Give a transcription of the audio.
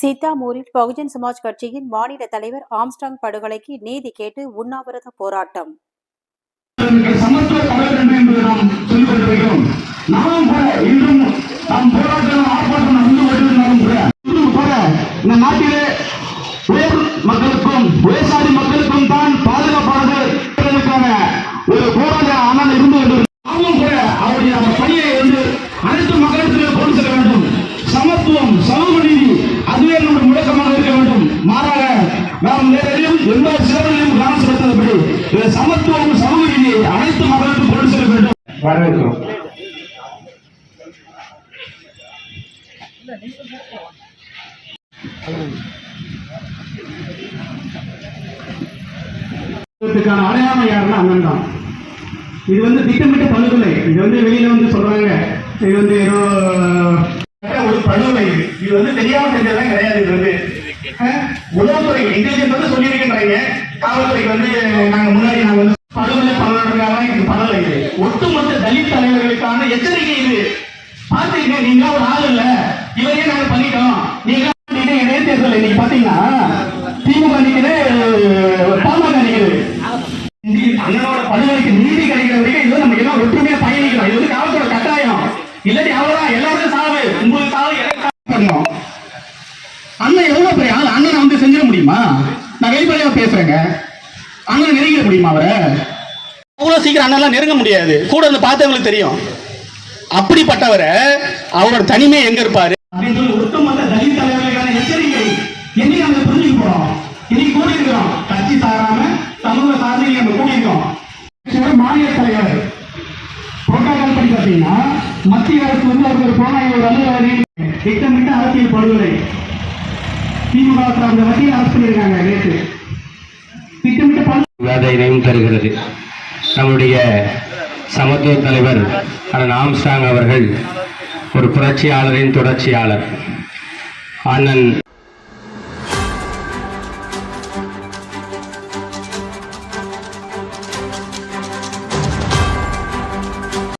சீதாமூரில் பகுஜன் சமாஜ் கட்சியின் மாநில தலைவர் ஆம்ஸ்டாங் படுகொலைக்கு நீதி கேட்டு உண்ணாவிரத போராட்டம். இந்த நாட்டிலே மக்களுக்கும் மக்களுக்கும் தான் பாதுகாப்பானது ஒரு போராட்டம் இந்த சமத்துவம் சமூக நீதியை அனைத்து மக்களுக்கும் கொண்டு செல்ல வேண்டும். வரவேற்கிறோம். அடையாளம் யாருன்னா அண்ணன் தான். இது வந்து திட்டமிட்ட படுகொலை இது வந்து வெளியில வந்து சொல்றாங்க. இது வந்து ஏதோ ஒரு படுகொலை இது இது வந்து தெரியாம செஞ்சதெல்லாம் கிடையாது இது வந்து. அஹ், உளவுத்துறை இன்டெலிஜென்ஸ் வந்து சொல்லியிருக்கின்றாங்க. காவல்துறைக்கு வந்து நாங்க முன்னாடி நாங்க வந்து படுகொலை பண்ணலாம் இது பண்ணல இது. ஒட்டுமொத்த தலித் தலைவர்களுக்கான எச்சரிக்கை இது. பாத்தீங்க நீங்க ஒரு ஆள் இல்ல. இவரையே நாங்க பண்ணிட்டோம். நீங்க பண்ணிட்டு இடைத்தேர்தல் இன்னைக்கு பாத்தீங்கன்னா திமுக நிக்கிறது பாமக நிக்கிறது அண்ணனோட படுகொலைக்கு நீதி கிடைக்கிற வரைக்கும் இது நம்ம எல்லாம் ஒற்றுமையா பயணிக்கிறோம். இது வந்து காவல்துறை கட்டாயம். இல்லாட்டி அவ்வளவுதான் எல்லாருக்கும் சாவு. உங்களுக்கு சாவு எனக்கு அண்ணன் எவ்வளவு பெரிய ஆள்? அண்ணனை வந்து செஞ்சிட முடியுமா? நான் வெளிப்படையா பேசுறேங்க. அண்ணன் நெருங்கிட முடியுமா அவரை? அவ்வளவு சீக்கிரம் அண்ணன்லாம் நெருங்க முடியாது. கூட இருந்து பார்த்தவங்களுக்கு தெரியும். அப்படிப்பட்டவரை அவரோட தனிமை எங்க இருப்பாரு? அப்படின்னு சொல்லி ஒட்டுமொத்த தலித் தலைவர்களுக்கான எச்சரிக்கை புரிஞ்சுக்க போறோம். இன்னைக்கு கூடி இருக்கிறோம் கட்சி சாராம சமூக சார்ந்து இன்னைக்கு நம்ம கூடி இருக்கோம் கட்சியோட மாநில தலைவர். புரோட்டோகால் படி பார்த்தீங்கன்னா மத்திய அரசு வந்து அவருக்கு ஒரு போனாய் ஒரு அலுவலரை திட்டமிட்ட அரசியல் படுகொலை. திமுக சார்ந்த வகையில் அரசு பண்ணியிருக்காங்க நேற்று. திட்டமிட்டு தருகிறது. நம்முடைய சமத்துவ தலைவர் அண்ணன் ஆம்ஸ்டாங் அவர்கள் ஒரு புரட்சியாளரின் தொடர்ச்சியாளர். அண்ணன்